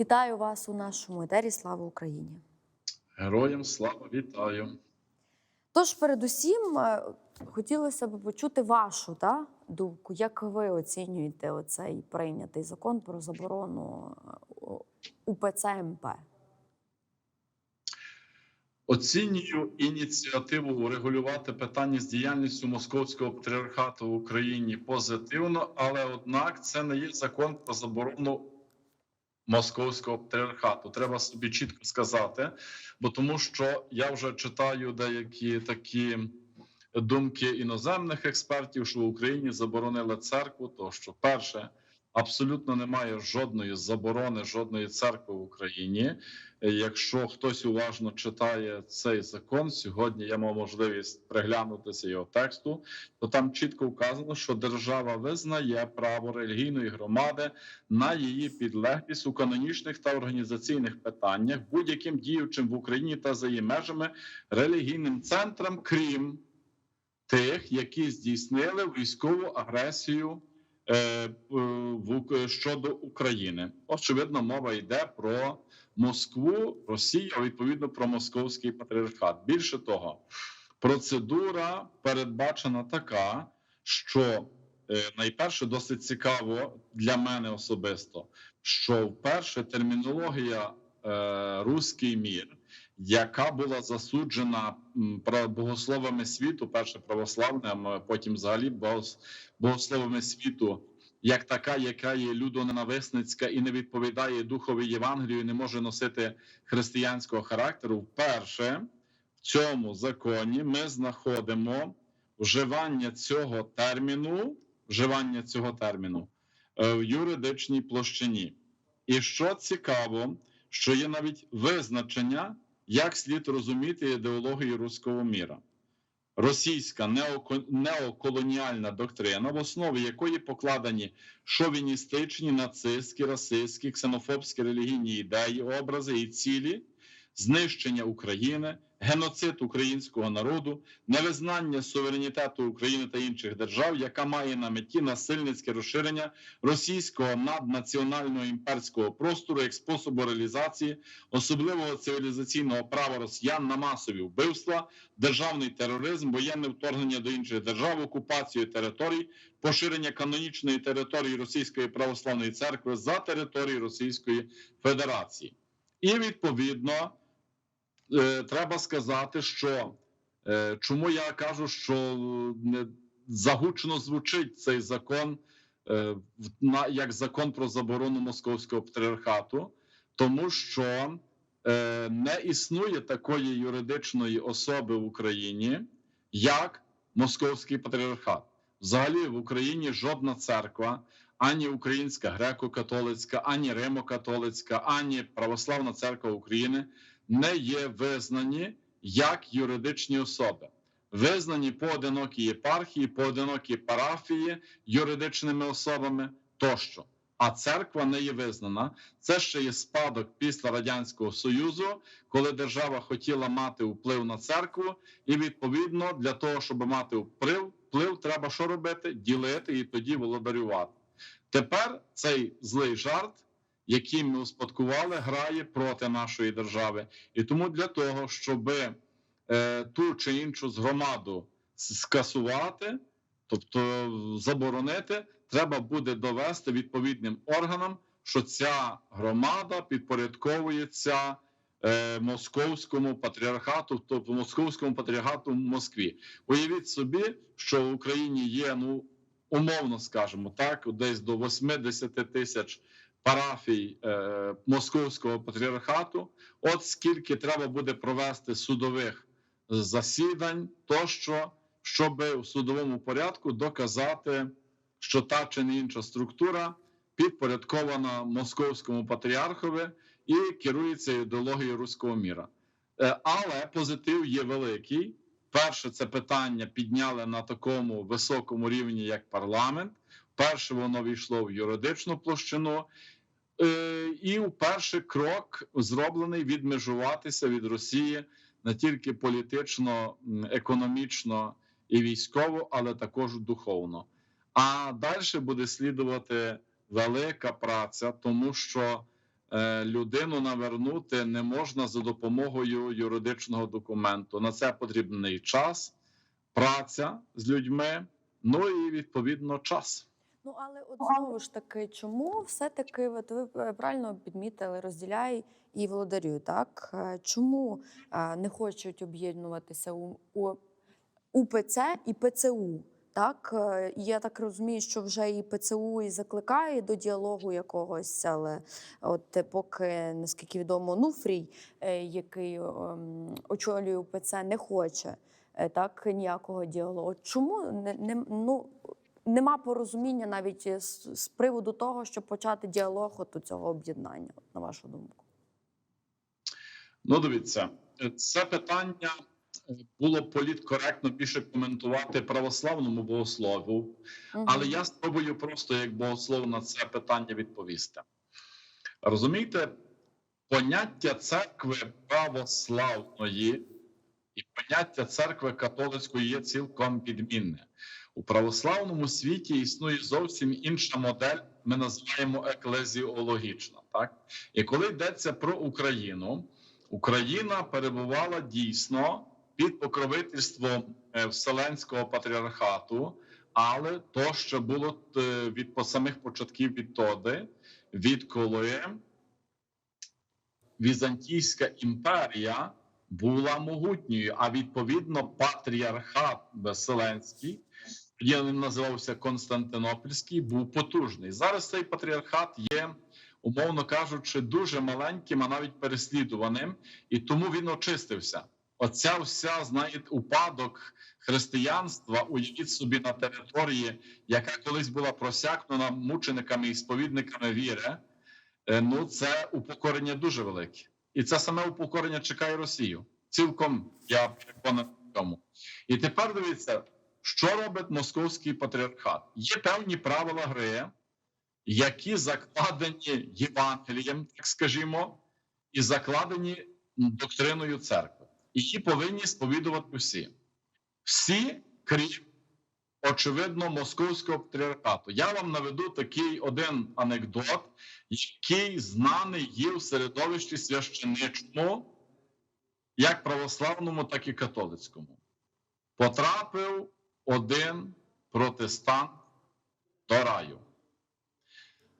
Вітаю вас у нашому етері. Слава Україні! Героям слава вітаю. Тож, передусім, е, хотілося б почути вашу та, думку, як ви оцінюєте оцей прийнятий закон про заборону е, УПЦ МП? Оцінюю ініціативу урегулювати питання з діяльністю московського патріархату в Україні позитивно, але однак це не є закон про заборону московського патріархату. Треба собі чітко сказати, бо тому що я вже читаю деякі такі думки іноземних експертів, що в Україні заборонили церкву. То що перше. Абсолютно немає жодної заборони, жодної церкви в Україні. Е, Якщо хтось уважно читає цей закон, сьогодні я мав можливість приглянутися його тексту, то там чітко вказано, що держава визнає право релігійної громади на її підлеглість у канонічних та організаційних питаннях будь-яким діючим в Україні та за її межами релігійним центрам, крім тих, які здійснили військову агресію щодо України. Очевидно, мова йде про Москву, Росію, а відповідно про московський патріархат. Більше того, процедура передбачена така, що е, найперше досить цікаво для мене особисто, що вперше термінологія е, руський мір, яка була засуджена богословами світу, перше православним, потім взагалі богословами світу, як така, яка є людоненависницька і не відповідає духові Євангелію, не може носити християнського характеру. Вперше в цьому законі ми знаходимо вживання цього терміну, вживання цього терміну е, в юридичній площині. І що цікаво, що є навіть визначення, як слід розуміти ідеологію руського міра. Російська неоко- неоколоніальна доктрина, в основі якої покладені шовіністичні, нацистські, расистські, ксенофобські релігійні ідеї, образи і цілі, знищення України, геноцид українського народу, невизнання суверенітету України та інших держав, яка має на меті насильницьке розширення російського наднаціонального імперського простору як способу реалізації особливого цивілізаційного права росіян на масові вбивства, державний тероризм, воєнне вторгнення до інших держав, окупацію територій, поширення канонічної території Російської православної церкви за територією Російської Федерації. І відповідно е, треба сказати, що е, чому я кажу, що не загучно звучить цей закон е, на як закон про заборону московського патріархату, тому що е, не існує такої юридичної особи в Україні, як московський патріархат. Взагалі в Україні жодна церква, ані Українська греко-католицька, ані Римо-католицька, ані Православна церква України не є визнані як юридичні особи. Визнані поодинокі єпархії, поодинокі парафії юридичними особами тощо. А церква не є визнана. Це ще є спадок після радянського союзу, коли держава хотіла мати вплив на церкву, і відповідно для того, щоб мати вплив, вплив треба що робити? Ділити і тоді володарювати. Тепер цей злий жарт, який ми успадкували, грає проти нашої держави. І тому для того, щоб е, ту чи іншу з громаду скасувати, тобто заборонити, треба буде довести відповідним органам, що ця громада підпорядковується е, московському патріархату, тобто московському патріархату в Москві. Уявіть собі, що в Україні є, ну умовно скажемо так, десь до 80 тисяч парафій е, московського патріархату. От скільки треба буде провести судових засідань, тощо, щоб у судовому порядку доказати, що та чи не інша структура підпорядкована московському патріархові і керується ідеологією руського міра. Е, Але позитив є великий. Перше, це питання підняли на такому високому рівні, як парламент. Перше, воно війшло в юридичну площину. Е, І перший крок зроблений відмежуватися від Росії не тільки політично, економічно і військово, але також духовно. А далі буде слідувати велика праця, тому що е, людину навернути не можна за допомогою юридичного документу. На це потрібний час, праця з людьми, ну і відповідно час. Ну але от знову ж таки, чому все-таки от ви е, правильно підмітили, розділяй і володарюй, так? Е, Чому е, не хочуть об'єднуватися у, у УПЦ і ПЦУ? Так, я так розумію, що вже і ПЦУ і закликає до діалогу якогось, але от поки, наскільки відомо, Нуфрій, який ем, очолює УПЦ, не хоче так ніякого діалогу. Чому не, не ну нема порозуміння навіть е, з, з приводу того, щоб почати діалог от у цього об'єднання, на вашу думку? Ну, дивіться, це питання е, було політкоректно більше коментувати православному богослову, але я спробую просто як богослов на це питання відповісти. Розумієте, поняття церкви православної і поняття церкви католицької є цілком підмінне. У православному світі існує зовсім інша модель, ми називаємо еклезіологічна. Так? І коли йдеться про Україну, Україна перебувала дійсно під покровительством е, Вселенського патріархату, але то, що було е, від по самих початків відтоди, відколи Візантійська імперія була могутньою, а відповідно патріархат Вселенський, тоді він називався Константинопольський, був потужний. Зараз цей патріархат є, умовно кажучи, дуже маленьким, а навіть переслідуваним, і тому він очистився. Оця вся знаєте, упадок християнства, уявіть собі на території, яка колись була просякнена мучениками і сповідниками віри. Е, Ну, це упокорення дуже велике, і це саме упокорення чекає Росію. Цілком я переконаний в цьому. І тепер дивіться, що робить московський патріархат. Є певні правила гри, які закладені Євангелієм, так скажімо, і закладені доктриною церкви. І її повинні сповідувати всі. Всі, крім очевидно, московського патріархату. Я вам наведу такий один анекдот, який знаний є в середовищі священичному, як православному, так і католицькому. Потрапив один протестант до раю.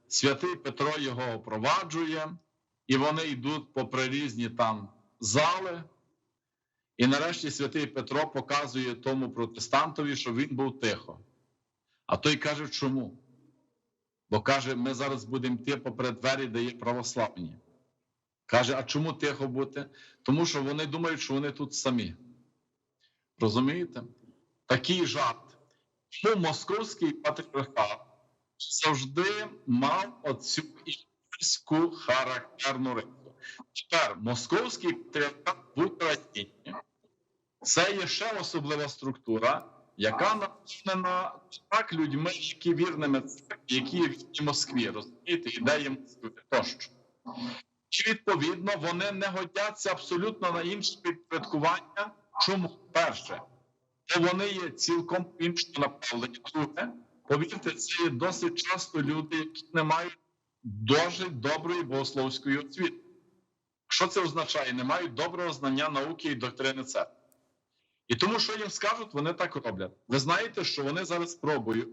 Святий Петро його опроваджує, і вони йдуть попри різні там зали. І нарешті святий Петро показує тому протестантові, що він був тихо. А той каже, чому? Бо каже, ми зараз будемо йти попри двері, де є православні. Каже, а чому тихо бути? Тому що вони думають, що вони тут самі. Розумієте? Такий жарт. Тому московський патріархат завжди мав оцю імперську характерну рису. Тепер московський патріархат в Україні це є ще особлива структура, яка наповнена так людьми, які вірними церкві, які є в Москві, розумієте, ідеї Москви тощо. І відповідно вони не годяться абсолютно на інше підпорядкування. Чому перше? Бо вони є цілком іншого направлення. Друге, повірте, це є досить часто люди, які не мають дуже доброї богословської освіти. Що це означає? Не мають доброго знання науки і доктрини церкви. І тому, що їм скажуть, вони так роблять. Ви знаєте, що вони зараз спробують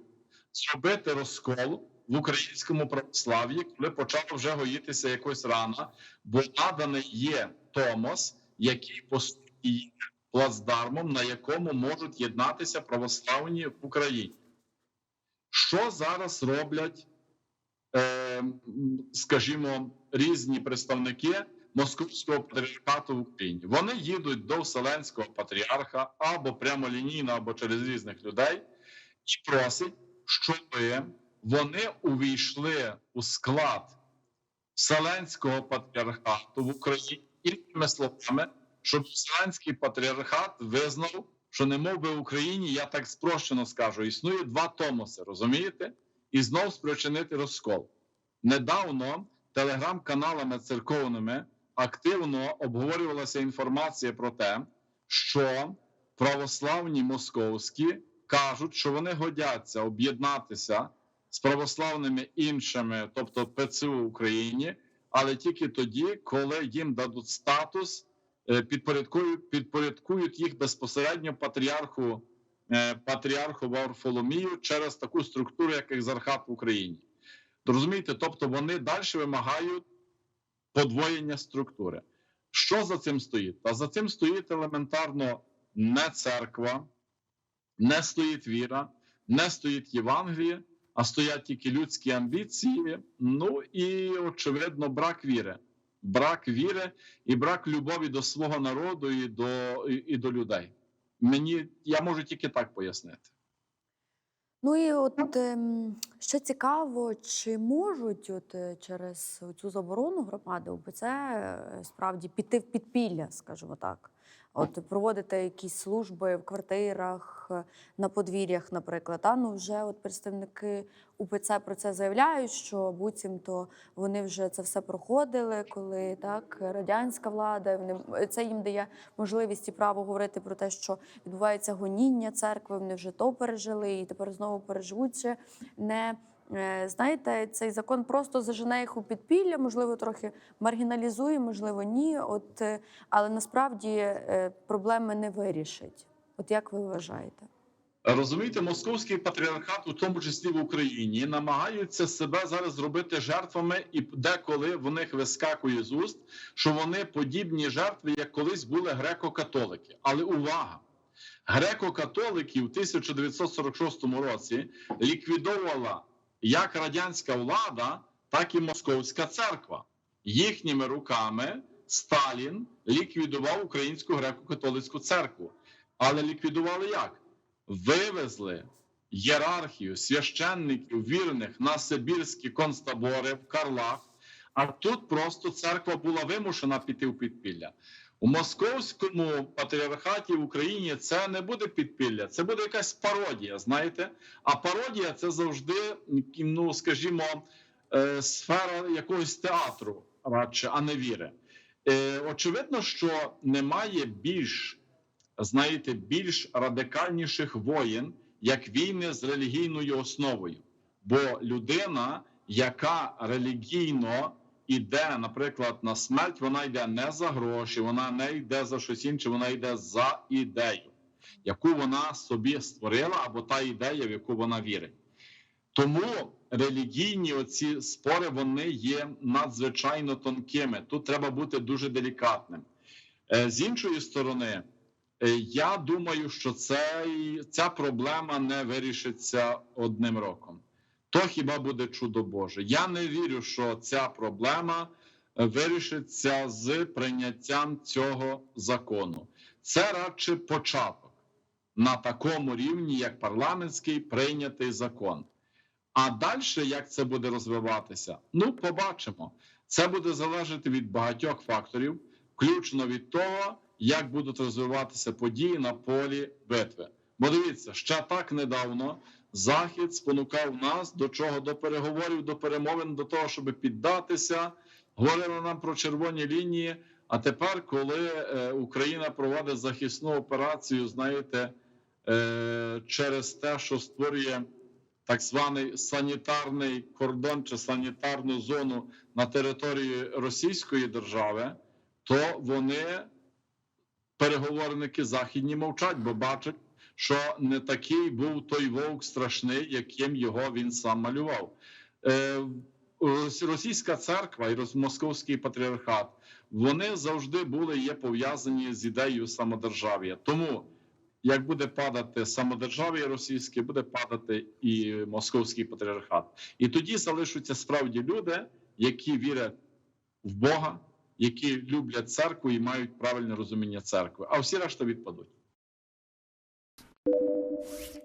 зробити розкол в українському православ'ї, коли почала вже гоїтися якось рана, бо наданий є Томос, який по плацдармом, на якому можуть єднатися православні в Україні. Що зараз роблять, е, скажімо, різні представники Московського патріархату в Україні? Вони їдуть до Вселенського патріарха або прямолінійно, або через різних людей, і просять, щоб вони увійшли у склад Вселенського патріархату в Україні іншими словами, щоб Вселенський патріархат визнав, що не мов би в Україні, я так спрощено скажу, існує два томоси, розумієте? І знов спричинити розкол. Недавно телеграм-каналами церковними активно обговорювалася інформація про те, що православні московські кажуть, що вони годяться об'єднатися з православними іншими, тобто ПЦУ в Україні, але тільки тоді, коли їм дадуть статус, підпорядкують, підпорядкують їх безпосередньо патріарху, е, патріарху Варфоломію через таку структуру, як екзархат в Україні. Розумієте, тобто вони далі вимагають подвоєння структури. Що за цим стоїть? Та за цим стоїть елементарно не церква, не стоїть віра, не стоїть Євангеліє, а стоять тільки людські амбіції. Ну і очевидно, брак віри. Брак віри і брак любові до свого народу і до, і, і до людей. Мені я можу тільки так пояснити. Ну і от ем, що цікаво, чи можуть от е, через цю заборону громади бо це справді піти в підпілля, скажімо так. От проводити якісь служби в квартирах, е, на подвір'ях, наприклад. А ну вже от представники УПЦ про це заявляють, що буцімто вони вже це все проходили, коли так радянська влада вони це їм дає можливість і право говорити про те, що відбувається гоніння церкви. Вони вже то пережили і тепер знову переживуть. Ще не е, знаєте, цей закон просто зажене їх у підпілля, можливо, трохи маргіналізує, можливо, ні. От е, але насправді е, проблеми не вирішить. От як ви вважаєте? Розумієте, московський патріархат, у тому числі в Україні, намагаються себе зараз зробити жертвами, і деколи в них вискакує з уст, що вони подібні жертви, як колись були греко-католики. Але увага! Греко-католики в 1946 році ліквідовувала як радянська влада, так і московська церква. Їхніми руками Сталін ліквідував українську греко-католицьку церкву. Але ліквідували як? вивезли єрархію священників вірних на Сибірські концтабори в Карлах, а тут просто церква була вимушена піти в підпілля. У московському патріархаті в Україні це не буде підпілля, це буде якась пародія. Знаєте, а пародія це завжди, ну скажімо, е, сфера якогось театру, радше, а не віри. Е, Очевидно, що немає більш знаєте, більш радикальніших воєн, як війни з релігійною основою. Бо людина, яка релігійно йде, наприклад, на смерть, вона йде не за гроші, вона не йде за щось інше, вона йде за ідею, яку вона собі створила, або та ідея, в яку вона вірить. Тому релігійні оці спори вони є надзвичайно тонкими. Тут треба бути дуже делікатним. Е, З іншої сторони, Е, Я думаю, що цей, ця проблема не вирішиться одним роком. То хіба буде чудо Боже? Я не вірю, що ця проблема е, вирішиться з прийняттям цього закону. Це радше початок на такому рівні, як парламентський прийнятий закон. А далі, як це буде розвиватися? Ну, побачимо. Це буде залежати від багатьох факторів, включно від того як будуть розвиватися події на полі битви. Бо дивіться, ще так недавно Захід спонукав нас до чого? До переговорів, до перемовин, до того, щоб піддатися, говорили нам про червоні лінії. А тепер, коли е, Україна проводить захисну операцію, знаєте, е, через те, що створює так званий санітарний кордон чи санітарну зону на території Російської держави, то вони переговорники західні мовчать, бо бачать, що не такий був той вовк страшний, яким його він сам малював. Е, Російська церква і московський патріархат вони завжди були є пов'язані з ідеєю самодержав'я. Тому як буде падати самодержав'я російське, буде падати і московський патріархат. І тоді залишаться справді люди, які вірять в Бога які люблять церкву і мають правильне розуміння церкви, а всі решта відпадуть. you